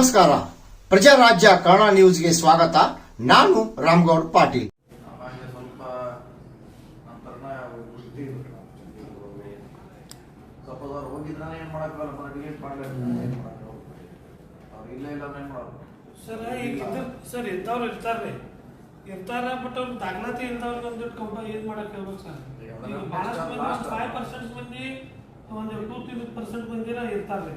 ನಮಸ್ಕಾರ. ಪ್ರಜಾರಾಜ್ಯ ಕನ್ನಡ ನ್ಯೂಸ್ಗೆ ಸ್ವಾಗತ. ನಾನು ರಾಮ್ಗೌಡ್ ಪಾಟೀಲ್. ಸರ್ ಈಗ ಇದ್ರ ಸರ್ ಇದ್ದವ್ರು ಇರ್ತಾರ್ರಿ ಇರ್ತಾರ ಬಟ್ ಅವ್ರ ದಾಖಲಾತಿ ಇಲ್ದವ್ರಿಗೆ ಒಂದು ಏನ್ ಮಾಡಕ್ ಹೇಳ್ಬೇಕು ಸರ್. ಈಗ ಬಹಳಷ್ಟು ಮಂದಿ. ಫೈವ್ ಪರ್ಸೆಂಟ್ ಮಂದಿ ಒಂದು ಟೂ ತ್ರೀ ಪರ್ಸೆಂಟ್ ಮಂದಿನ ಇರ್ತಾರ್ರಿ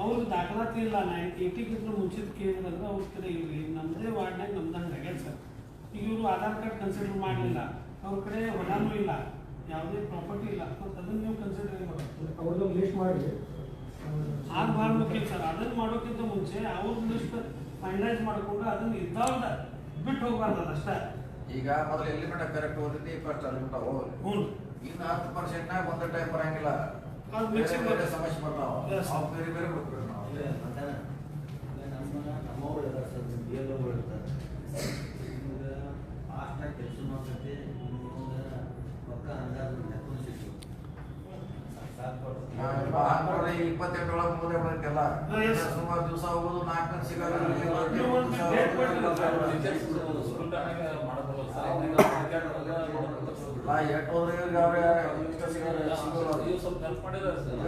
ಅವ್ರಿಗೆ ದಾಖಲಾತಿ ಇಲ್ಲ ನಾ ಏಟಿಗಿಂತ ಮುಂಚಿತ ಕೇಳಿದ್ರೆ ಅವ್ರ ಕಡೆ ಇರ್ಲಿ. ನಮ್ಮದೇ ವಾರ್ಡ್ನಾಗ ನಮ್ದು ಹಂಗೆ ಆಗ್ಯದ ಸರ್. ಈಗ ಇವರು ಆಧಾರ್ ಕಾರ್ಡ್ ಕನ್ಸಿಡರ್ ಮಾಡಲಿಲ್ಲ. ಅವ್ರ ಕಡೆ ಹೊಲಾನು ಇಲ್ಲ. ಯಾವುದೇ ಪ್ರಾಪರ್ಟಿ ಇಲ್ಲ. ಮತ್ತು ಅದನ್ನ ನೀವು ಕನ್ಸಿಡರ್ ಅವ್ರದ್ದು ಲಿಸ್ಟ್ ಮಾಡಿ. ಆಗ ಮಾಡ್ಬೇಕಿಲ್ಲ ಸರ್. ಅದನ್ನ ಮಾಡೋಕ್ಕಿಂತ ಮುಂಚೆ ಅವ್ರ ಲಿಸ್ಟ್ ಫೈನಲೈಸ್ ಮಾಡಿಕೊಂಡು ಅದನ್ನ ಇದ್ದಾವ್ದ ಬಿಟ್ಟು ಹೋಗ್ಬಾರ್ದು ಅದಷ್ಟೇ ಈಗ ಮೊದಲು ಎಲ್ಲಿ ಮಟ್ಟ ಕರೆಕ್ಟ್ ಓದಿದ್ದೆ ಫಸ್ಟ್ ಅಲ್ಲಿ ಮಟ್ಟ ಇನ್ನು ಹತ್ತು ಪರ್ಸೆಂಟ್ನಾಗ ಒಂದು ಟೈಮ್ ಬರಂಗಿಲ್ಲ. ಅದು. ಸಮಸ್ಯೆ ಬರ್ತಾವ. ಅವು ಬೇರೆ ಬೇರೆ ಬಿಡ್ಬೇಕು ನಾವು. ಫಾಸ್ಟಾಗಿ ಕೆಲಸ ಮಾಡ್ತೈತಿ ನಿಮ್ಗೆ ಪಕ್ಕ ಅಂದಾಜು ಸಿಕ್ತು ಇಪ್ಪತ್ತೆಂಟು ಒಳಗೆ ಮುಗಿದೇ. ಸುಮಾರು ದಿವಸ ಹೋಗೋದು ನಾಲ್ಕು ಗಂಟೆ ಸಿಗೋದು ಒಂದು date ಕೊಟ್ಟಿಲ್ಲ ನಾ ಎಷ್ಟು ಹೋದ್ರೆ ಹೆಲ್ಪ್ ಮಾಡಿದ್ರೆ ಸರ್.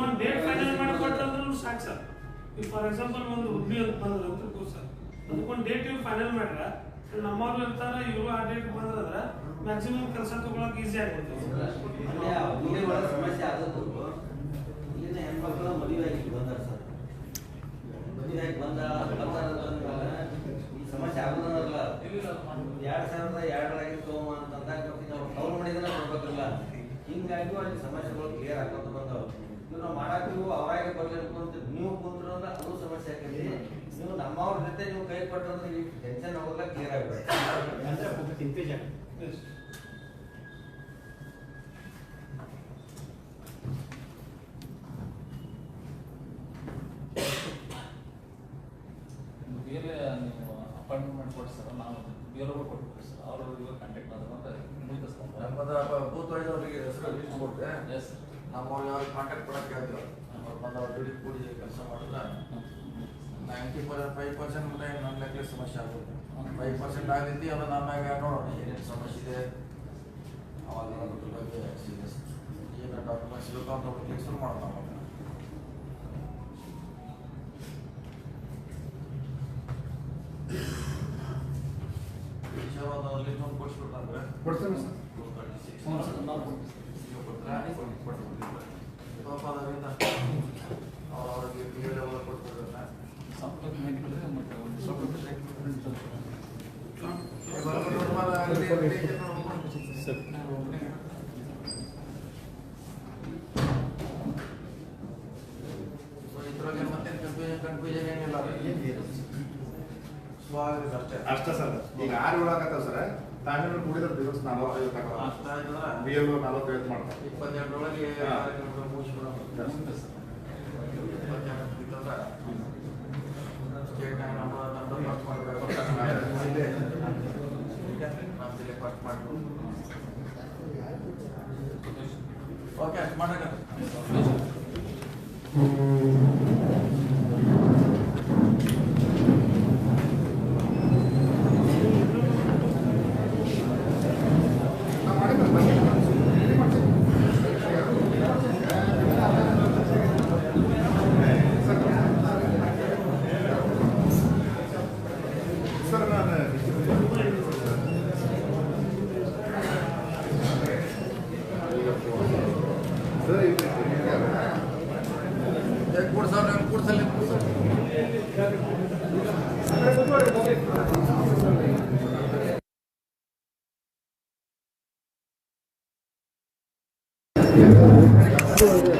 ಒಂದು ಡೇಟ್ ಫೈನಲ್ ಮಾಡಿಕೊಟ್ಟಂದ್ರೂ ಸಾಕು ಸರ್. ಈಗ ಫಾರ್ ಎಕ್ಸಾಂಪಲ್ ಒಂದು ಹುಬ್ಬಿ ಅಂತ ಬಂದ್ರೆ ಅಂತ ಕೂರ್ ಸರ್. ಅದಕ್ಕೊಂದು ಡೇಟ್ ಇವ್ರು ಫೈನಲ್ ಮಾಡ್ರ. ನಮ್ಮವ್ರು ಇರ್ತಾರ ಇವರು ಆ ಡೇಟ್ ಬಂದ್ರೆ ಮ್ಯಾಕ್ಸಿಮಮ್ ಕೆಲಸ ತಗೊಳಕ್ ಈಸಿ ಆಗುತ್ತೆ ಸಮಸ್ಯೆ ಆದದ್ದು ಇಲ್ಲಿನ ಹೆಣ್ಮಕ್ಳು ಮದುವೆ ಆಗಿ ಬಂದಾರ ಸರ್. ಮದುವೆ ಆಗಿ ಬಂದ ಬಂದಾರ ಅಂತಂದ್ಮೇಲೆ ಈ ಸಮಸ್ಯೆ ಆಗೋದಲ್ಲ ಎರಡ್ ಸಾವಿರದ ಎರಡರಾಗಿ ತಗೊಂಬ ಅಂತಂದಾಗ ಮತ್ತೆ ನಾವು ಅವ್ರ ಮನೆಯಿಂದ ಕೊಡ್ಬೇಕಲ್ಲ ಹಿಂಗಾಗಿ ಸಮಸ್ಯೆಗಳು ಕ್ಲಿಯರ್ ಆಗ್ಕೊಂತ ಬಂದವ. ಇವ್ ನಾವು ನೀವು ಅವರಾಗೆ ಬರ್ಲಿ ಅಂತ ನೀವು ಕುಂತ್ರ ಅಂದ್ರೆ ಅದು ಸಮಸ್ಯೆ ಆಕೈತಿ ನೀವು ನಮ್ಮವ್ರ ಜೊತೆ ನೀವು ಕೈ ಕೊಟ್ಟಂದ್ರೆ ಈ ಟೆನ್ಷನ್ ಹೋಗಲ್ಲ ಕ್ಲಿಯರ್ ಆಗ್ಬೇಕು ಚಿಂತೆ ಬೇರೆ ನೀವು ನಾನು ನಾವು ಬೇರೆ ಕೊಟ್ಟು ಸರ್ ಅವರು ಇವಾಗ ಕಾಂಟ್ಯಾಕ್ಟ್ ಮಾಡಿದ್ರೆ ಮುಗಿಸ್ಕೊಂಡು ನಮ್ಮದ ಬೂತ್ ವೈಸ್ ಅವ್ರಿಗೆ ಹೆಸರು ಲಿಸ್ಟ್ ಕೊಟ್ಟೆ ಎಸ್ ನಮ್ಮವ್ರು ಯಾರು ಕಾಂಟ್ಯಾಕ್ಟ್ ಕೊಡಕ್ಕೆ ಹೇಳ್ತೀವಿ ಅವ್ರು ಬಂದು ಅವ್ರ ದುಡ್ಡು ಕೂಡಿ ಕೆಲಸ ಮಾಡಿದ್ರೆ ನೈಂಟಿ ಪರ್ಸೆಂಟ್ ಫೈವ್ ಪರ್ಸೆಂಟ್ ಮಟ್ಟ ನನ್ನ ಲೆಕ್ಕ ಸಮಸ್ಯೆ ಆಗುತ್ತೆ. ಫೈವ್ ಪರ್ಸೆಂಟ್ ಆಗಿದ್ದು ಅದು ನಮ್ಮಾಗ ನೋಡೋಣ ಏನೇನು ಸಮಸ್ಯೆ ಇದೆ? ಅವಾಗ ಬಗ್ಗೆ ಸೀರಿಯಸ್ ಏನು ಡಾಕ್ಯುಮೆಂಟ್ಸ್ ಇರುತ್ತೆ ಅಂತ ಕ್ಲಿಕ್ ಶುರು ಮಾಡೋಣ ನಾವು ವಿಷಯವಾದ ಲಿಸ್ಟ್ ಒಂದು ಕೊಡ್ಸ್ಬಿಟ್ರಂದ್ರೆ ಕೊಡ್ತೇನೆ ಸರ್ ಹ್ಞೂ ಸರ್ ನಾವು ಅವ್ರಿಗೆ ಪಿ ಎಲ್ ಎಲ್ಲ ಕೊಟ್ಬಿಡ್ತಾರೆ ಸಂಪರ್ಕ ಮಾಡಿಬಿಟ್ರೆ ಮತ್ತೆ ಒಂದು ಸ್ವಲ್ಪ ಸರ್ ಇದ್ರಲ್ಲಿ ಮತ್ತೆ ಕನ್ಫ್ಯೂಷನ್ ಕನ್ಫ್ಯೂಷನ್ ಏನಿಲ್ಲ ಸ್ವಾಗತ ಅಷ್ಟೇ ಅಷ್ಟೇ ಸರ್ ಈಗ ಆರು ಏಳು ಆಗತ್ತ ಸರ್ ತಾಂಡೂರು ಕೂಡಿದ್ರೆ ದಿವಸ ನಲವತ್ತೈದು ತಗೋ ಅಷ್ಟ ಆಯ್ತಂದ್ರೆ ಬಿ ಎಲ್ ನಲವತ್ತೈದು ಮಾಡ್ತಾರೆ ಇಪ್ಪತ್ತೆರಡರೊಳಗೆ ಹಾ. ಕಾರ್ಯಕ್ರಮ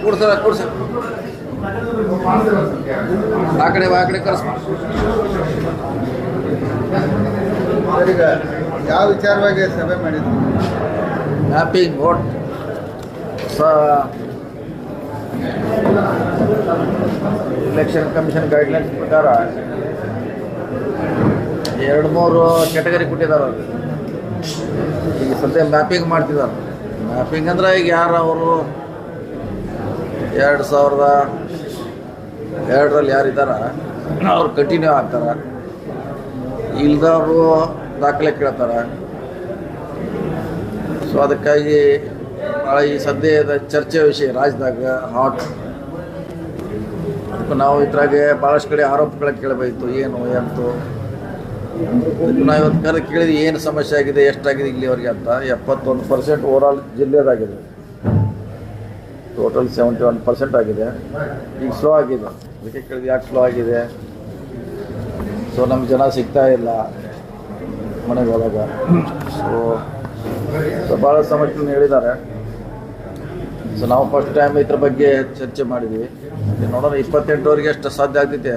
ಕೂಡ್ಸಲ್ಲ ಕೂಡ್ಸ ಮಾಡ್ತೀರಾ ಸರ್. ಆ ಕಡೆ ಆ ಕಡೆ ಕರ್ಸ ಈಗ ಯಾವ ವಿಚಾರವಾಗಿ ಸಭೆ ಮಾಡಿದ್ರು? Mapping vote election election commission guidelines ಪ್ರಕಾರ ಎರಡು ಮೂರು ಕ್ಯಾಟಗರಿ ಕೊಟ್ಟಿದ್ದಾರೆ ಅವರು. ಈಗ ಸದ್ಯ ಮ್ಯಾಪಿಂಗ್ ಮಾಡ್ತಿದ್ದಾರೆ. ಮ್ಯಾಪಿಂಗ್ ಅಂದ್ರೆ ಈಗ ಯಾರು ಅವರು? ಎರಡು ಸಾವಿರದ ಎರಡರಲ್ಲಿ ಯಾರಿದ್ದಾರ ಅವ್ರು ಕಂಟಿನ್ಯೂ ಆಗ್ತಾರೆ. ಇಲ್ದವರು ದಾಖಲೆ ಕೇಳ್ತಾರೆ. ಸೊ ಅದಕ್ಕಾಗಿ ಭಾಳ ಈ ಸದ್ಯದ ಚರ್ಚೆ ವಿಷಯ ರಾಜ್ಯದಾಗ ಹಾಟ್ ನಾವು ಇದ್ರಾಗೆ ಭಾಳಷ್ಟು ಕಡೆ ಆರೋಪಗಳ ಕೇಳಬೇಕು ಏನು, ಎಂತು. ನಾವು ಇವತ್ತು ಕರೆ ಕೇಳಿದ್ವಿ ಏನು ಸಮಸ್ಯೆ ಆಗಿದೆ, ಎಷ್ಟಾಗಿದೆ ಇಲ್ಲಿವರೆಗೆ ಅಂತ. ಎಪ್ಪತ್ತೊಂದು ಪರ್ಸೆಂಟ್ ಓವರಾಲ್ ಜಿಲ್ಲೆದಾಗಿದೆ. ಟೋಟಲ್ ಸೆವೆಂಟಿ ಒನ್ ಪರ್ಸೆಂಟ್ ಆಗಿದೆ. ಈಗ ಸ್ಲೋ ಆಗಿದೆ. ಅದಕ್ಕೆ ಕೇಳಿದ್ವಿ ಯಾಕೆ ಸ್ಲೋ ಆಗಿದೆ? ಸೊ ನಮ್ಗೆ ಜನ ಸಿಗ್ತಾ ಇಲ್ಲ ಮನೆಗೆ ಹೋದಾಗ. ಸೊ ಭಾಳ ಸಮಸ್ಯೆಗಳನ್ನ ಹೇಳಿದ್ದಾರೆ. ಸೊ ನಾವು ಫಸ್ಟ್ ಟೈಮ್ ಇದ್ರ ಬಗ್ಗೆ ಚರ್ಚೆ ಮಾಡಿದ್ವಿ. ನೋಡೋಣ ಇಪ್ಪತ್ತೆಂಟುವರೆಗೆ ಎಷ್ಟು ಸಾಧ್ಯ ಆಗ್ತೈತೆ.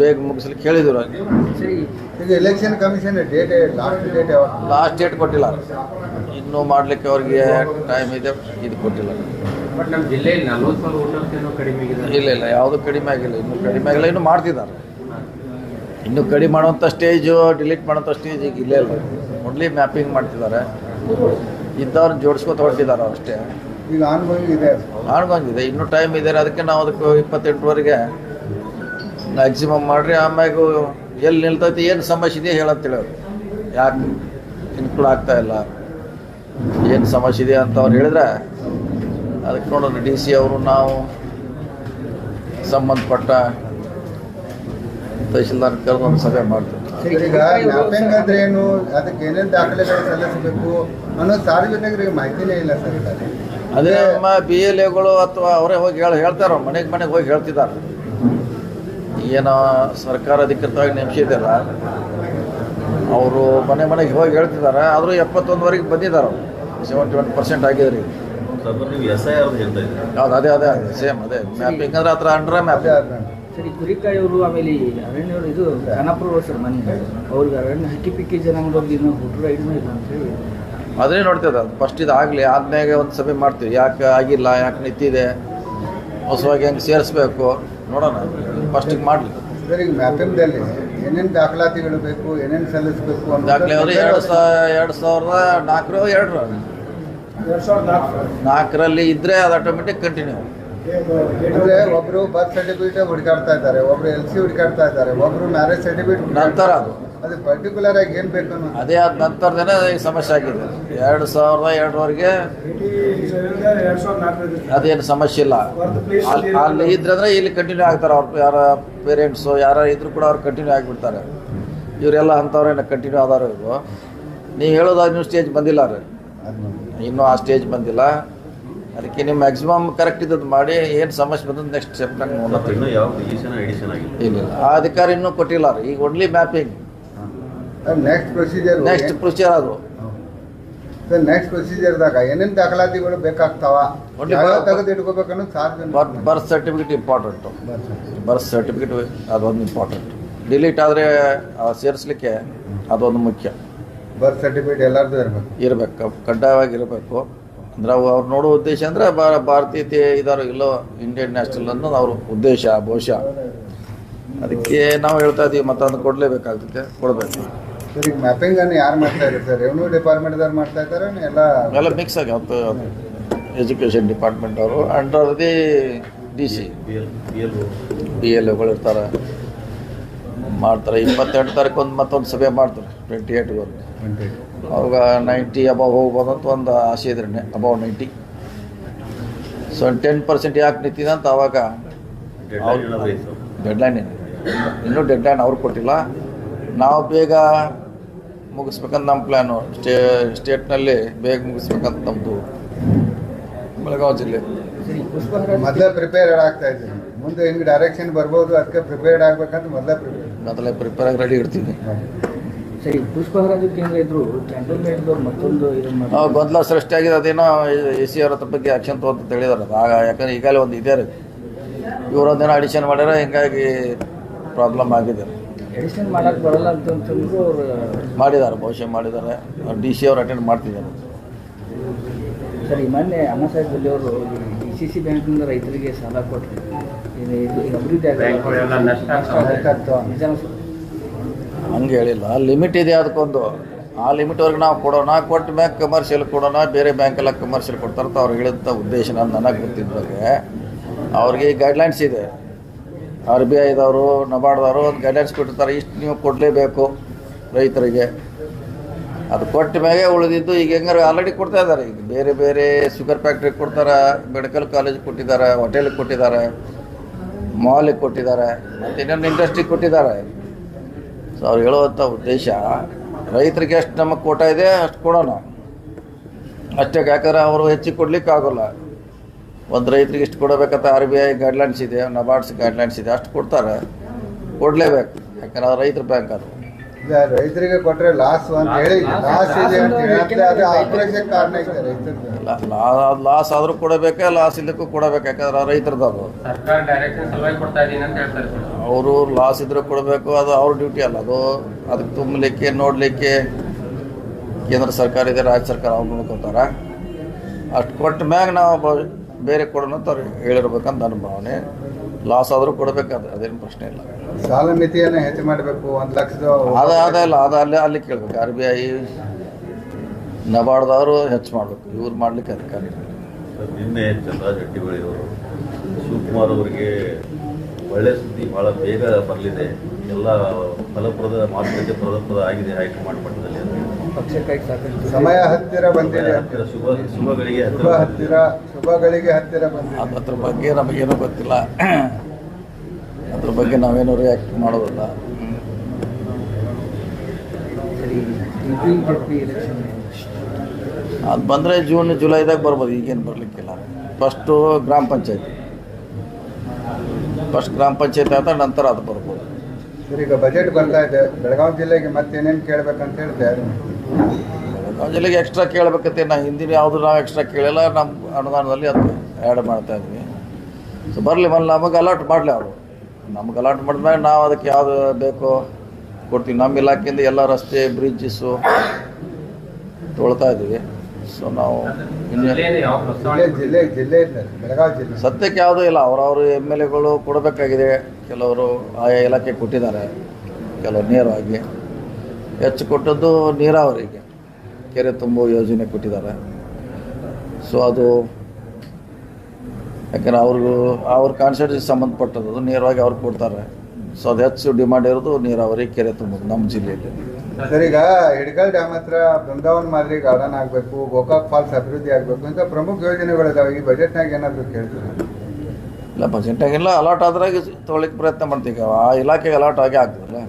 ಬೇಗ ಮುಗಿಸ್ಲಿಕ್ಕೆ ಕೇಳಿದ್ರು ಈಗ election commission date last date last date ಕೊಟ್ಟಿಲ್ಲ. ಇನ್ನೂ ಮಾಡಲಿಕ್ಕೆ ಅವ್ರಿಗೆ ಟೈಮ್ ಇದೆ ಇದು ಕೊಟ್ಟಿಲ್ಲ. ಬಟ್ ನಮ್ಮ ಜಿಲ್ಲೆಯಲ್ಲಿ ನಲ್ವತ್ತು ಸಾವಿರ ವೋಟರ್ಸ್ ಕಡಿಮೆ ಆಗಿದೆ. ಇಲ್ಲ ಇಲ್ಲ ಯಾವುದು ಕಡಿಮೆ ಆಗಿಲ್ಲ. ಇನ್ನೂ ಕಡಿಮೆ ಆಗಿಲ್ಲ ಇನ್ನೂ ಮಾಡ್ತಿದ್ದಾರೆ. ಇನ್ನೂ ಕಡಿಮೆ ಮಾಡುವಂಥ ಸ್ಟೇಜು ಡಿಲೀಟ್ ಮಾಡುವಂಥ ಸ್ಟೇಜ್ ಈಗ ಇಲ್ಲೇ ಇಲ್ಲ ಓನ್ಲಿ ಮ್ಯಾಪಿಂಗ್ ಮಾಡ್ತಿದ್ದಾರೆ. ಇದ್ದವ್ರನ್ನ ಜೋಡಿಸ್ಕೊತ ಹೊರಟಿದ್ದಾರೆ ಅಷ್ಟೇ. ಈಗ ಆನ್ಗೋಯಿಂಗ್ ಇದೆ. ಇನ್ನೂ ಟೈಮ್ ಇದೆ ಅದಕ್ಕೆ ನಾವು ಅದಕ್ಕೆ ಇಪ್ಪತ್ತೆಂಟುವರೆಗೆ ಮ್ಯಾಕ್ಸಿಮಮ್ ಮಾಡ್ರಿ ಆಮ್ಯಾಗು ಎಲ್ಲಿ ನಿಲ್ತೈತಿ ಏನು ಸಮಸ್ಯೆ ಇದೆ ಹೇಳಂತೇಳಿ ಅವ್ರು ಯಾಕೆ ಇನ್ಕ್ಲೂಡ್ ಆಗ್ತಾ ಇಲ್ಲ. ಏನು ಸಮಸ್ಯೆ ಇದೆ ಅಂತ ಅವ್ರು ಹೇಳಿದ್ರೆ ಅದಕ್ಕೆ ನೋಡೋಣ ಡಿ ಸಿ ಅವರು ನಾವು ಸಂಬಂಧಪಟ್ಟ ತಹಶೀಲ್ದಾರ್ ಕರೆದು ಒಂದು ಸಭೆ ಮಾಡ್ತೀವಿ. ಈಗ ಮ್ಯಾಪಿಂಗ್ ಅಂದ್ರೆ ಏನು ಅದಕ್ಕೆ ಏನೇನು ದಾಖಲೆಗಳು ಸಲ್ಲಿಸಬೇಕು ಅನ್ನೋದು ಸಾರ್ವಜನಿಕರಿಗೆ ಮಾಹಿತಿನೇ ಇಲ್ಲ ಸರ್. ಅದೇ ನಮ್ಮ ಬಿ ಎಲ್ ಎಗಳು ಅಥವಾ ಅವರೇ ಹೋಗಿ ಹೇಳಿ ಹೇಳ್ತಾರೋ ಮನೆಗೆ ಮನೆಗೆ ಹೋಗಿ ಹೇಳ್ತಿದ್ದಾರೆ. ಏನೋ ಸರ್ಕಾರ ಅಧಿಕೃತವಾಗಿ ನೇಮಿಸಿದ್ದಲ್ಲ ಅವರು ಮನೆ ಮನೆಗೆ ಹೋಗಿ ಹೇಳ್ತಿದ್ದಾರೆ ಆದರೂ ಎಪ್ಪತ್ತೊಂದುವರೆಗೆ ಬಂದಿದ್ದಾರೆ ಸೆವೆಂಟಿ ಒನ್ ಪರ್ಸೆಂಟ್ ಆಗಿದ್ರಿ. ಅವ್ರು ಹೌದು ಅದೇ ಅದೇ ಅದೇ ಸೇಮ್ ಅದೇ ಮ್ಯಾಪಿಂಗ್ ಅಂದ್ರೆ ಹತ್ರ ಅಂಡ್ರ ಮ್ಯಾಪ್. ಸರಿ ಕುರಿಕಾಯಿ ಅವರು ಆಮೇಲೆ ಈ ಅರಣ್ಯವರು ಇದು ಖಾನಾಪುರ ಸರ್ ಮನೆ. ಅವ್ರಿಗೆ ಅರಣ್ಯ ಹಕ್ಕಿ ಪಿಕ್ಕಿ ಜನಾಂಗದವ್ರಿಗೆ ಇನ್ನೂ ಹುಟ್ಟುರ ಐಡಿನೂ ಇಲ್ಲ ಅಂತ ಹೇಳಿ. ಅದೇ ನೋಡ್ತಿದ್ದೆ ಅದು ಫಸ್ಟ್ ಇದು ಆಗಲಿ ಆದ್ಮೇಲೆ ಒಂದು ಸಭೆ ಮಾಡ್ತೀವಿ. ಯಾಕೆ ಆಗಿಲ್ಲ ಯಾಕೆ ನಿಂತಿದೆ? ಹೊಸವಾಗಿ ಹೆಂಗೆ ಸೇರಿಸ್ಬೇಕು? ನೋಡೋಣ. ಫಸ್ಟಿಗೆ ಮಾಡಲಿ. ಸರ್ ಈಗ ಮ್ಯಾಪಿಂಗ್ದಲ್ಲಿ ಏನೇನು ದಾಖಲಾತಿಗಳು ಬೇಕು ಏನೇನು ಸಲ್ಲಿಸಬೇಕು ಅಂತ ದಾಖಲೆ ಅವರು ಎರಡು ಸಾವಿರ ಎರಡು ಸಾವಿರದ ನಾಲ್ಕರು ಎರಡರ. ನಾಲ್ಕರಲ್ಲಿ ಇದ್ರೆ ಅದು ಆಟೋಮೆಟಿಕ್ ಕಂಟಿನ್ಯೂ ಅಂದರೆ ಒಬ್ರು ಬರ್ತ್ ಸರ್ಟಿಫಿಕೇಟ್ ಹುಡುಕಾಡ್ತಾ ಇದ್ದಾರೆ ಒಬ್ರು ಎಲ್ ಸಿ ಹುಡುಕಾಡ್ತಾ ಇದ್ದಾರೆ ಒಬ್ರು ಮ್ಯಾರೇಜ್ ಸರ್ಟಿಫಿಕೇಟ್ ನಂತರ ಅದು. ಅದು ಪರ್ಟಿಕ್ಯುಲರ್ ಆಗಿ ಏನ್ ಬೇಕು ಅದೇ ಆದ ನಂತರದೇನೆ ಸಮಸ್ಯೆ ಆಗಿದೆ. ಎರಡು ಸಾವಿರದ ಎರಡರವರೆಗೆ ಅದೇನು ಸಮಸ್ಯೆ ಇಲ್ಲ. ಅಲ್ಲಿ ಇದ್ರೆ ಅಂದ್ರೆ ಇಲ್ಲಿ ಕಂಟಿನ್ಯೂ ಆಗ್ತಾರೆ ಅವ್ರ ಯಾರ ಪೇರೆಂಟ್ಸು ಯಾರ ಇದ್ರು ಕೂಡ ಅವ್ರು ಕಂಟಿನ್ಯೂ ಆಗಿಬಿಡ್ತಾರೆ. ಇವರೆಲ್ಲ ಅಂಥವ್ರೇನು ಕಂಟಿನ್ಯೂ ಆದಾರ ಇವರು. ನೀವು ಹೇಳೋದು ನೀವು ಸ್ಟೇಜ್ ಬಂದಿಲ್ಲ ರೀ. ಇನ್ನೂ ಆ ಸ್ಟೇಜ್ ಬಂದಿಲ್ಲ. ಅದಕ್ಕೆ ನೀವು ಮ್ಯಾಕ್ಸಿಮಮ್ ಕರೆಕ್ಟ್ ಇದ್ದದ್ದು ಮಾಡಿ ಏನು ಸಮಸ್ಯೆ ಬಂದದ್ದು ನೆಕ್ಸ್ಟ್ ಸ್ಟೆಪ್ ನಂಗೆ ಇಲ್ಲ ಇಲ್ಲ. ಆ ಅಧಿಕಾರ ಇನ್ನೂ ಕೊಟ್ಟಿಲ್ಲ ರೀ. ಈಗ only mapping next procedure next procedure ಅದು. ಸರ್ ನೆಕ್ಸ್ಟ್ ಪ್ರೊಸೀಜರ್ದಾಗ ಏನೇನು ದಾಖಲಾತಿಗಳು ಬೇಕಾಗ್ತಾವ? ತೆಗೆದು ಇಟ್ಕೋಬೇಕು ಅನ್ನೋದು ಸಾರ್ವಜನಿಕ birth certificate important birth certificate ಅದೊಂದು ಇಂಪಾರ್ಟೆಂಟ್ ಡಿಲೀಟ್ ಆದರೆ ಸೇರಿಸ್ಲಿಕ್ಕೆ ಅದೊಂದು ಮುಖ್ಯ. ಬರ್ತ್ ಸರ್ಟಿಫಿಕೇಟ್ ಎಲ್ಲರದು ಇರಬೇಕು. ಇರಬೇಕು ಕಡ್ಡಾಯವಾಗಿ ಇರಬೇಕು. ಅಂದ್ರೆ ಅವು ಅವ್ರು ನೋಡೋ ಉದ್ದೇಶ ಅಂದರೆ ಭಾರ ಭಾರತೀಯತೆ ಇದಾರೋ ಇಲ್ಲೋ ಇಂಡಿಯನ್ ನ್ಯಾಷನಲ್ ಅನ್ನೋದು ಅವ್ರ ಉದ್ದೇಶ ಬಹುಶಃ ಅದಕ್ಕೆ ನಾವು ಹೇಳ್ತಾ ಇದ್ದೀವಿ ಮತ್ತೊಂದು ಕೊಡಲೇಬೇಕಾಗ್ತದೆ ಕೊಡಬೇಕು. ಸರ್ ಈಗ ಮ್ಯಾಪಿಂಗ್ ಅನ್ನು ಯಾರು ಮಾಡ್ತಾ ಇದ್ದಾರೆ ಸರ್? ರೆವೆನ್ಯೂ ಡಿಪಾರ್ಟ್ಮೆಂಟ್ದವ್ರು ಮಾಡ್ತಾ ಇದ್ದಾರೆ ಎಲ್ಲ ಎಲ್ಲ ಮಿಕ್ಸ್ ಆಗಿ ಎಜುಕೇಷನ್ ಡಿಪಾರ್ಟ್ಮೆಂಟ್ ಅವರು. Under the D C B L ಎಗಳು ಇರ್ತಾರೆ ಮಾಡ್ತಾರೆ. ಇಪ್ಪತ್ತೆಂಟು ತಾರೀಕು ಒಂದು ಮತ್ತೊಂದು ಸಭೆ ಮಾಡ್ತಾರೆ. ಟ್ವೆಂಟಿ ಏಟ್ವರೆಗೆ ಅವಾಗ ನೈಂಟಿ ಅಬೌವ್ ಹೋಗ್ಬೋದು ಅಂತ ಒಂದು ಆಸೆ ಇದ್ರೆ above ninety so ten percent ಯಾಕೆ ನಿಂತಿದೆ ಅಂತ ಅವಾಗ ಡೆಡ್ಲೈನ್ ಏನು ಇನ್ನೂ ಡೆಡ್ಲೈನ್ ಅವ್ರು ಕೊಟ್ಟಿಲ್ಲ. ನಾವು ಬೇಗ ಮುಗಿಸ್ಬೇಕಂತ ನಮ್ಮ ಪ್ಲ್ಯಾನು ಸ್ಟೇ ಸ್ಟೇಟ್ನಲ್ಲಿ ಬೇಗ ಮುಗಿಸ್ಬೇಕಂತ ನಮ್ಮದು ಬೆಳಗಾವಿ ಜಿಲ್ಲೆ. ಮೊದಲೇ ಪ್ರಿಪೇರ್ ಆಗ್ತಾ ಇದ್ದೀವಿ ಮುಂದೆ ಹೆಂಗೆ ಡೈರೆಕ್ಷನ್ ಬರ್ಬೋದು ಅದಕ್ಕೆ ಪ್ರಿಪೇರ್ಡ್ ಆಗ್ಬೇಕಂತ ಮೊದಲೇ ಪ್ರಿಪೇರ್ ಮೊದಲೇ ಪ್ರಿಪೇರ್ ಆಗಿ ರೆಡಿ ಇರ್ತೀನಿ. ಸರಿ ಪುಷ್ಪಹರಾಜ ಕೇಂದ್ರ ಇದ್ರು ಕ್ಯಾಂಟೋನ್ಮೆಂಟ್ದವ್ರು ಮತ್ತೊಂದು ಇದನ್ನು ನಾವು ಗೊಂದಲ ಸೃಷ್ಟಿಯಾಗಿದೆ ಅದೇನೋ ಎ ಸಿ ಅವ್ರ ಬಗ್ಗೆ ಆಕ್ಷನ್ ತೊಗೊಂತ ಹೇಳಿದಾರೆ. ಅದು ಆಗ ಯಾಕಂದ್ರೆ ಈಗಲೇ ಒಂದು ಇದೆ. ರೀ ಇವರೊಂದೇನೋ ಅಡಿಷನ್ ಮಾಡ್ಯಾರ ಹಿಂಗಾಗಿ ಪ್ರಾಬ್ಲಮ್ ಆಗಿದೆ. ಎಡಿಷನ್ ಬರಲ್ಲ ಅಂತಂದ್ರು ಅವರು ಮಾಡಿದ್ದಾರೆ ಬಹುಶಃ ಮಾಡಿದ್ದಾರೆ. ಡಿ ಸಿ ಅವ್ರು ಅಟೆಂಡ್ ಮಾಡ್ತಿದ್ದಾರೆ. ಸರಿ ಮೊನ್ನೆ ಅಮ್ಮ ಸಾಹೇಬ್ ಬಲ್ಲಿ ಅವರು ಡಿ ಸಿ ಸಿ ಬ್ಯಾಂಕ್ನಿಂದ ರೈತರಿಗೆ ಸಾಲ ಕೊಟ್ಟರು ಇದು ಇದು ಇದು ಅಭಿವೃದ್ಧಿ ಆಗಲ್ಲ. ನಷ್ಟ ಆಗ್ತಾವ. ನಿಜಾನ ಸರ್? ಹಂಗೆ ಹೇಳಿಲ್ಲ. ಲಿಮಿಟ್ ಇದೆ ಅದಕ್ಕೊಂದು. ಆ ಲಿಮಿಟ್ವರೆಗೆ ನಾವು ಕೊಡೋಣ ಕೊಟ್ಟ ಮ್ಯಾಗ ಕಮರ್ಷಿಯಲ್ ಕೊಡೋಣ ಬೇರೆ ಬ್ಯಾಂಕೆಲ್ಲ ಕಮರ್ಷಿಯಲ್ ಕೊಡ್ತಾರಂತ ಅಂತ ಅವ್ರು ಹೇಳಿದಂಥ ಉದ್ದೇಶ ನಾನು ನನಗೆ ಗೊತ್ತಿದ್ದ ಬಗ್ಗೆ ಅವ್ರಿಗೆ ಗೈಡ್ಲೈನ್ಸ್ ಇದೆ. ಆರ್ ಬಿ ಐದವರು ನಬಾರ್ಡ್ದವರು ಒಂದು ಗೈಡೆನ್ಸ್ ಕೊಟ್ಟಿರ್ತಾರೆ. ಇಷ್ಟು ನೀವು ಕೊಡಲೇಬೇಕು ರೈತರಿಗೆ. ಅದು ಕೊಟ್ಟ ಮೇಲೆ ಉಳಿದಿದ್ದು ಈಗ ಹೆಂಗಾರು ಆಲ್ರೆಡಿ ಕೊಡ್ತಾ ಇದ್ದಾರೆ ಈಗ ಬೇರೆ ಬೇರೆ ಶುಗರ್ ಫ್ಯಾಕ್ಟ್ರಿಗೆ ಕೊಡ್ತಾರೆ ಮೆಡಿಕಲ್ ಕಾಲೇಜ್ ಕೊಟ್ಟಿದ್ದಾರೆ ಹೋಟೆಲಿಗೆ ಕೊಟ್ಟಿದ್ದಾರೆ ಮಾಲಿಗೆ ಕೊಟ್ಟಿದ್ದಾರೆ ಮತ್ತು ಇನ್ನೊಂದು ಇಂಡಸ್ಟ್ರಿಗೆ ಕೊಟ್ಟಿದ್ದಾರೆ ಸೊ ಅವ್ರು ಹೇಳುವಂಥ ಉದ್ದೇಶ, ರೈತರಿಗೆ ಎಷ್ಟು ನಮಗೆ ಕೊಟ್ಟ ಇದೆ, ಅಷ್ಟು ಕೊಡೋಣ. ಅಷ್ಟೇ ಯಾಕಂದ್ರೆ ಅವರು ಹೆಚ್ಚಿಗೆ ಕೊಡ್ಲಿಕ್ಕೆ ಆಗೋಲ್ಲ ಒಂದು ರೈತರಿಗೆ ಇಷ್ಟು ಕೊಡಬೇಕಂತ ಆರ್ ಬಿ ಐ ಗೈಡ್ಲೈನ್ಸ್ ಇದೆ ನಬಾರ್ಡ್ಸ್ ಗೈಡ್ಲೈನ್ಸ್ ಇದೆ ಅಷ್ಟು ಕೊಡ್ತಾರೆ. ಕೊಡಲೇಬೇಕು. ಯಾಕಂದ್ರೆ ಅದು ರೈತರ ಬ್ಯಾಂಕ್ ಅದು. ರೈತರಿಗೆ ಕೊಟ್ಟರೆ ಲಾಸ್ ಅಂತ ಹೇಳಿ ಲಾಸ್ ಇದೆ ಅಂತ ಹೇಳಿ ಕಾರಣ ಇದೆ ರೈತರಿಗೆ ಲಾಸ್ ಆದರೂ ಕೊಡಬೇಕೆ ಲಾಸ್ ಇಲ್ಲಕ್ಕೂ ಕೊಡಬೇಕು ಯಾಕಂದ್ರೆ ರೈತರದ್ದು ಅದು. ಸರ್ಕಾರ ಡೈರೆಕ್ಷನ್ ಸಲುವಾಗಿ ಕೊಡ್ತಾ ಇದೀನಿ ಅಂತ ಹೇಳ್ತಾರೆ ಸರ್. ಅವರು ಲಾಸ್ ಇದ್ರೆ ಕೊಡಬೇಕು ಅದು ಅವ್ರ ಡ್ಯೂಟಿ ಅಲ್ಲ ಅದು ಅದಕ್ಕೆ ತುಂಬಲಿಕ್ಕೆ ನೋಡಲಿಕ್ಕೆ ಕೇಂದ್ರ ಸರ್ಕಾರ ಇದೆ ರಾಜ್ಯ ಸರ್ಕಾರ ಅವ್ರು ನೋಡ್ಕೊತಾರೆ ಅಷ್ಟು ಕೊಟ್ಟ ಮ್ಯಾಗ ನಾವು ಬೇರೆ ಕೊಡೋಣ ಅಂತ ಅವ್ರು ಹೇಳಿರ್ಬೇಕಂತ ನನ್ನ ಭಾವನೆ ಲಾಸ್ ಆದರೂ ಕೊಡಬೇಕಾದ್ರೆ ಅದೇನು ಪ್ರಶ್ನೆ ಇಲ್ಲ. ಸಾಲ ಮಿತಿಯನ್ನು ಹೆಚ್ಚು ಮಾಡಬೇಕು ಒಂದು ಲಕ್ಷದ ಅದ ಅದಲ್ಲ ಅದು ಅಲ್ಲೇ ಅಲ್ಲಿ ಕೇಳಬೇಕು. ಆರ್ ಬಿ ಐ ನಬಾರ್ದವರು ಹೆಚ್ಚು ಮಾಡಬೇಕು. ಇವ್ರು ಮಾಡ್ಲಿಕ್ಕೆ ಅಧಿಕಾರ ಇಲ್ಲ. ಸರ್, ನಿನ್ನೆ ಅವರು ಶಿವಕುಮಾರ್ ಅವರಿಗೆ ಒಳ್ಳೆ ಸುದ್ದಿ ಬಹಳ ಬೇಗ ಬರಲಿದೆ. ಎಲ್ಲ ಫಲಪ್ರದ ಮಾತುಕತೆ ಫಲಪ್ರದ ಆಗಿದೆ ಹೈಕಮಾಂಡ್ ಮಟ್ಟದಲ್ಲಿ. ಪಕ್ಷಕ್ಕಾಗಿ ಸಾಕಷ್ಟು ಸಮಯ ಹತ್ತಿರ ಬಂದಿದೆ. ಹತ್ತಿರ ಶುಭ ಶುಭಗಳಿಗೆ ಶುಭ ಹತ್ತಿರ ಶುಭಗಳಿಗೆ ಹತ್ತಿರ ಬಂದಿದೆ. ಅದ್- ಅದ್ರ ಬಗ್ಗೆ ನಮಗೇನು ಗೊತ್ತಿಲ್ಲ. ಅದ್ರ ಬಗ್ಗೆ ನಾವೇನು ರಿಯಾಕ್ಟ್ ಮಾಡೋದಿಲ್ಲ. ಅದು ಬಂದರೆ ಜೂನ್ ಜುಲೈದಾಗ ಬರ್ಬೋದು ಈಗೇನು ಬರಲಿಕ್ಕಿಲ್ಲ. ಫಸ್ಟು ಗ್ರಾಮ ಪಂಚಾಯತಿ. ಫಸ್ಟ್ ಗ್ರಾಮ ಪಂಚಾಯತಿ ಆದ ನಂತರ ಅದು ಬರ್ಬೋದು. ಸರ್ ಈಗ ಬಜೆಟ್ ಬರ್ತಾ ಇದೆ. ಬೆಳಗಾವಿ ಜಿಲ್ಲೆಗೆ ಮತ್ತೇನೇನು ಕೇಳಬೇಕಂತ ಹೇಳಿದೆ ನಾವು ಜಿಲ್ಲೆಗೆ ಎಕ್ಸ್ಟ್ರಾ ಕೇಳಬೇಕಂತೆ ನಾ ಹಿಂದಿನ ಯಾವುದು ನಾವು ಎಕ್ಸ್ಟ್ರಾ ಕೇಳಿಲ್ಲ. ನಮ್ಮ ಅನುದಾನದಲ್ಲಿ ಅದು ಆ್ಯಡ್ ಮಾಡ್ತಾ ಇದ್ವಿ. ಸೊ ಬರಲಿ ಮಲ್ಲಿ ನಮಗೆ ಅಲರ್ಟ್ ಮಾಡಲಿ ಅವರು. ನಮ್ಗೆ ಅಲಾಟ್ ಮಾಡಿದ್ಮೇಲೆ ನಾವು ಅದಕ್ಕೆ ಯಾವುದು ಬೇಕೋ ಕೊಡ್ತೀವಿ. ನಮ್ಮ ಇಲಾಖೆಯಿಂದ ಎಲ್ಲ ರಸ್ತೆ ಬ್ರಿಡ್ಜಸ್ಸು ತೊಳ್ತಾ ಇದ್ದೀವಿ ಸೊ ನಾವು ಸದ್ಯಕ್ಕೆ ಯಾವುದೂ ಇಲ್ಲ. ಅವರವರು ಎಂ ಎಲ್ ಎಗಳು ಕೊಡಬೇಕಾಗಿದೆ. ಕೆಲವರು ಆಯಾ ಇಲಾಖೆ ಕೊಟ್ಟಿದ್ದಾರೆ. ಕೆಲವರು ನೇರವಾಗಿ. ಹೆಚ್ಚು ಕೊಟ್ಟದ್ದು ನೀರಾವರಿಗೆ ಕೆರೆ ತುಂಬೋ ಯೋಜನೆ ಕೊಟ್ಟಿದ್ದಾರೆ. ಸೊ ಅದು ಯಾಕಂದರೆ ಅವ್ರಿಗೂ ಅವ್ರ ಕಾನ್ಸ್ಟಿಟ್ಯೂನ್ಸಿ ಸಂಬಂಧಪಟ್ಟದ್ದು ಅದು ನೇರವಾಗಿ ಅವ್ರಿಗೆ ಕೊಡ್ತಾರೆ. ಸೊ ಅದು ಹೆಚ್ಚು ಡಿಮಾಂಡ್ ಇರೋದು ನೀರಾವರಿ ಕೆರೆ ತುಂಬೋದು ನಮ್ಮ ಜಿಲ್ಲೆಯಲ್ಲಿ. ಸರ್ ಈಗ ಹಿಡ್ಗಲ್ ಡ್ಯಾಮ್ ಹತ್ರ ಬೃಂದಾವನ್ ಮಾದರಿ ಗಾರ್ಡನ್ ಆಗಬೇಕು ಗೋಕಾಕ್ ಫಾಲ್ಸ್ ಅಭಿವೃದ್ಧಿ ಆಗಬೇಕು ಅಂತ ಪ್ರಮುಖ ಯೋಜನೆಗಳಿದಾವೆ. ಈ ಬಜೆಟ್ನಾಗ ಏನಾದರೂ ಕೇಳ್ತೀರಾ? ಇಲ್ಲ ಬಜೆಟ್ನಾಗೆಲ್ಲ ಅಲಾಟ್ ಆದ್ರಾಗ ತೊಗೊಳಿಕ್ಕೆ ಪ್ರಯತ್ನ ಮಾಡ್ತೀವಿ. ಆ ಇಲಾಖೆಗೆ ಅಲಾಟ್ ಆಗೇ ಆಗ್ತದಲ್ಲ.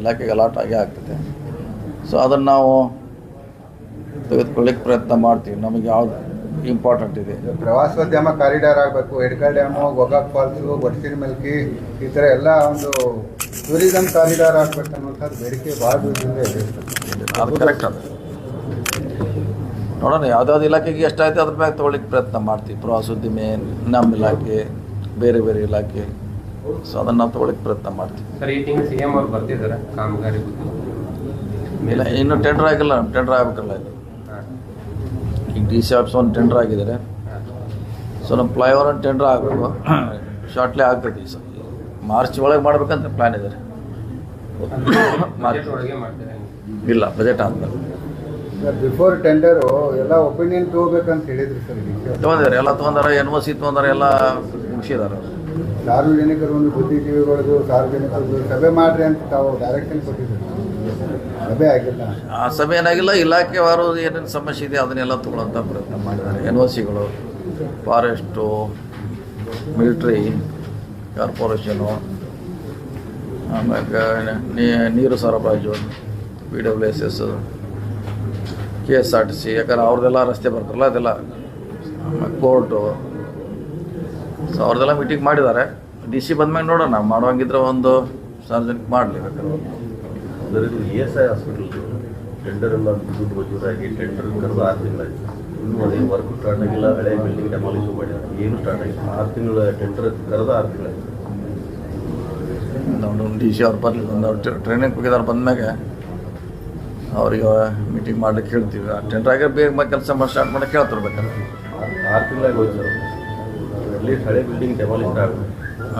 ಇಲಾಖೆಗೆ ಅಲಾಟ್ ಆಗೇ ಆಗ್ತದೆ. ಸೊ ಅದನ್ನು ನಾವು ತೆಗೆದುಕೊಳ್ಳಿಕ್ಕೆ ಪ್ರಯತ್ನ ಮಾಡ್ತೀವಿ. ನಮಗೆ ಯಾವ್ದು ಇಂಪಾರ್ಟೆಂಟ್ ಇದೆ. ಪ್ರವಾಸೋದ್ಯಮ ಕಾರಿಡಾರ್ ಆಗಬೇಕು ಎಡ್ಕಲ್ ಡ್ಯಾಮು ಗೋಕಾಕ್ ಫಾಲ್ಸು ಬಡ್ಸಿನ ಮಲ್ಕಿ ಈ ಥರ ಎಲ್ಲ ಒಂದು ಟೂರಿಸಂ ಕಾರಿಡಾರ್ ಆಗಬೇಕು ಅನ್ನೋಂಥದ್ದು ಬೇಡಿಕೆ ಭಾಳ ದಿವಸದಿಂದ ಇದೆ. ಅದು ಕರೆಕ್ಟ್ ಅದು. ನೋಡೋಣ ಯಾವ್ದಾವ್ದು ಇಲಾಖೆಗೆ ಎಷ್ಟಾಯ್ತು ಅದ್ರ ಮ್ಯಾಗೆ ತೊಗೊಳಿಕ್ಕೆ ಪ್ರಯತ್ನ ಮಾಡ್ತೀವಿ. ಪ್ರವಾಸೋದ್ಯಮ ನಮ್ಮ ಇಲಾಖೆ ಬೇರೆ ಬೇರೆ ಇಲಾಖೆ. ಸೊ ಅದನ್ನು ನಾವು ತೊಗೊಳಕ್ಕೆ ಪ್ರಯತ್ನ ಮಾಡ್ತೀವಿ. ಸರ್ ಈ ತಿಂಗಳು ಸಿ ಎಂ ಅವ್ರು ಬರ್ತಿದ್ದಾರೆ ಕಾಮಗಾರಿ ಇಲ್ಲ ಇನ್ನೂ ಟೆಂಡರ್ ಆಗಿಲ್ಲ ಟೆಂಡರ್ ಆಗ್ಬೇಕಲ್ಲ ಇದು ಈಗ ಡಿ ಸಿ ಆಫೀಸ್ ಒಂದು ಟೆಂಡರ್ ಆಗಿದ್ದಾರೆ ಸೊ ನಮ್ಮ ಫ್ಲೈಓವರ್ ಒಂದು ಟೆಂಡರ್ ಆಗಬೇಕು. ಶಾರ್ಟ್ಲಿ ಆಗ್ತೈತಿ ಈ ಸಲ ಮಾರ್ಚ್ ಒಳಗೆ ಮಾಡ್ಬೇಕಂತ ಪ್ಲ್ಯಾನ್ ಇದೆ ಇಲ್ಲ ಬಜೆಟ್ ಆದ್ಮೇಲೆ ಸರ್ ಬಿಫೋರ್ ಟೆಂಡರು ಎಲ್ಲ ಒಪಿನಿಯನ್ ತಗೋಬೇಕಂತ ಹೇಳಿದ್ರು ಸರ್ ತಗೊಂಡಿದ್ದಾರೆ ತೊಗೊಂಡಿದ್ದಾರೆ ಎಲ್ಲ ತೊಗೊಂಡಾರ ಎನ್ ಒ ಸಿ ತೊಗೊಂಡಾರ ಎಲ್ಲ ಮುಗಿಸಿದಾರೆ ಸಾರ್ವಜನಿಕರು ಒಂದು ಬುದ್ಧಿಜೀವಿಗಳದು ಸಾರ್ವಜನಿಕರದು ಸಭೆ ಮಾಡ್ರಿ ಅಂತ ತಾವು ಡೈರೆಕ್ಷನ್ ಕೊಟ್ಟಿದ್ದೀವಿ ಸಭೆ ಆಗಿಲ್ಲ. ಆ, ಸಭೆ ಏನಾಗಿಲ್ಲ ಇಲಾಖೆವಾರು ಏನೇನು ಸಮಸ್ಯೆ ಇದೆ ಅದನ್ನೆಲ್ಲ ತಗೊಳ್ಳೋಂಥ ಪ್ರಯತ್ನ ಮಾಡಿದ್ದಾರೆ. ಎನ್ ಒ ಸಿಗಳು ಫಾರೆಸ್ಟು ಮಿಲಿಟ್ರಿ ಕಾರ್ಪೊರೇಷನು ಆಮ್ಯಾಗ ನೀರು ಸರಬರಾಜು P W S S K S R T C ಯಾಕಂದ್ರೆ ಅವ್ರದ್ದೆಲ್ಲ ರಸ್ತೆ ಬರ್ತಾರಲ್ಲ ಅದೆಲ್ಲ. ಕೋರ್ಟು ಸೊ ಅವ್ರದ್ದೆಲ್ಲ ಮೀಟಿಂಗ್ ಮಾಡಿದ್ದಾರೆ. ಡಿ ಸಿ ಬಂದ್ಮೇಲೆ ನೋಡೋಣ ಮಾಡುವಂಗಿದ್ರೆ ಒಂದು ಸಾರ್ವಜನಿಕ ಮಾಡಲಿ ಬೇಕಾದ್ರೆ. E S I hospital tender ಎಲ್ಲ ದುಡ್ಡು ಮಂಜೂರಾಗಿ ಟೆಂಡರ್ ಕರೆದು ಆರು ತಿಂಗಳಾಯ್ತು. ಇನ್ನೂ ಅದೇನು ವರ್ಕ್ ಸ್ಟಾರ್ಟ್ ಆಗಿಲ್ಲ ಹಳೆ ಬಿಲ್ಡಿಂಗ್ ಡೆಮಾಲಿಷ್ ಮಾಡಿದ್ದಾರೆ. ಏನು ಸ್ಟಾರ್ಟ್ ಆಗಿಲ್ಲ. ಆರು ತಿಂಗಳ ಟೆಂಡರ್ ಕರೆದ ಆರು ತಿಂಗಳಾಯ್ತು. ಡಿ ಸಿ ಅವ್ರು ಬರಲಿ ಒಂದು ಟ್ರೈನಿಂಗ್ ಹೋಗಿದ್ದಾರೆ ಬಂದ್ಮ್ಯಾಗೆ ಅವ್ರಿಗೆ ಮೀಟಿಂಗ್ ಮಾಡ್ಲಿಕ್ಕೆ ಹೇಳ್ತೀವಿ. ಆ ಟೆಂಡರ್ ಆಗಿ ಬೇಗ ಕೆಲಸ ಮಾಡಿ ಸ್ಟಾರ್ಟ್ ಮಾಡಕ್ಕೆ ಕೇಳ್ತಾರೆ ಬೇಕಾದ್ರೆ ಆರು ಆರು ತಿಂಗಳಾಗಿ ಹೋಯ್ತು ಸರ್ ಅಟ್ಲೀಸ್ಟ್ ಹಳೆ ಬಿಲ್ಡಿಂಗ್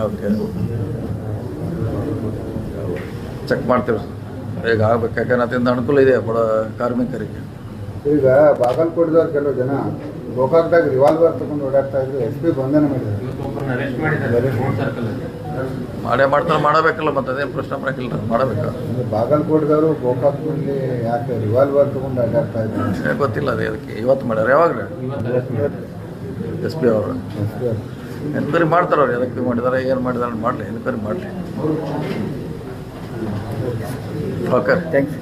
ಓಕೆ. ಚೆಕ್ ಮಾಡ್ತೀವಿ. ಈಗ ಆಗ್ಬೇಕು. ಯಾಕಂದ್ರೆ ಅದರಿಂದ ಅನುಕೂಲ ಇದೆ ಬಡ ಕಾರ್ಮಿಕರಿಗೆ. ಈಗ ಬಾಗಲಕೋಟದವ್ರು ಕೆಲವು ಜನ ಗೋಕಾಕ್ದಾಗ ರಿವಾಲ್ವರ್ ತಗೊಂಡು ಓಡಾಡ್ತಾ ಇದ್ರು ಎಸ್ ಪಿ ಬಂಧನ ಮಾಡಿದ್ದಾರೆ. ಅರೆಸ್ಟ್ ಮಾಡಿದ್ದಾರೆ ಮೂರು ಸರ್ಕಲ್ ಅಲ್ಲಿ ಮಾಡೇ ಮಾಡ್ತಾರೆ ಮಾಡಬೇಕಲ್ಲ ಮತ್ತೆ ಅದೇನು ಪ್ರಶ್ನೆ ಮಾಡಕ್ಕಿಲ್ಲ. ಮಾಡಬೇಕು? ಬಾಗಲಕೋಟದವರು ಗೋಕಾಕ್ನಲ್ಲಿ ಯಾಕೆ ರಿವಾಲ್ವರ್ ತಗೊಂಡು ಅಡ್ಡಾಡ್ತಾ ಇದ್ದಾರೆ ಗೊತ್ತಿಲ್ಲ ಅದೇ ಅದಕ್ಕೆ. ಇವತ್ತು ಮಾಡ್ಯಾರ ಯಾವಾಗ ಎಸ್ ಪಿ ಅವರು. ಎನ್ಕ್ವೈರಿ ಮಾಡ್ತಾರೆ ಅವ್ರು? ಎದಕ್ಕೆ ಮಾಡಿದಾರೆ? ಏನು ಮಾಡಿದಾರೆ ಮಾಡಲಿ ಎನ್ಕ್ವೈರಿ ಮಾಡಲಿ. Okay thanks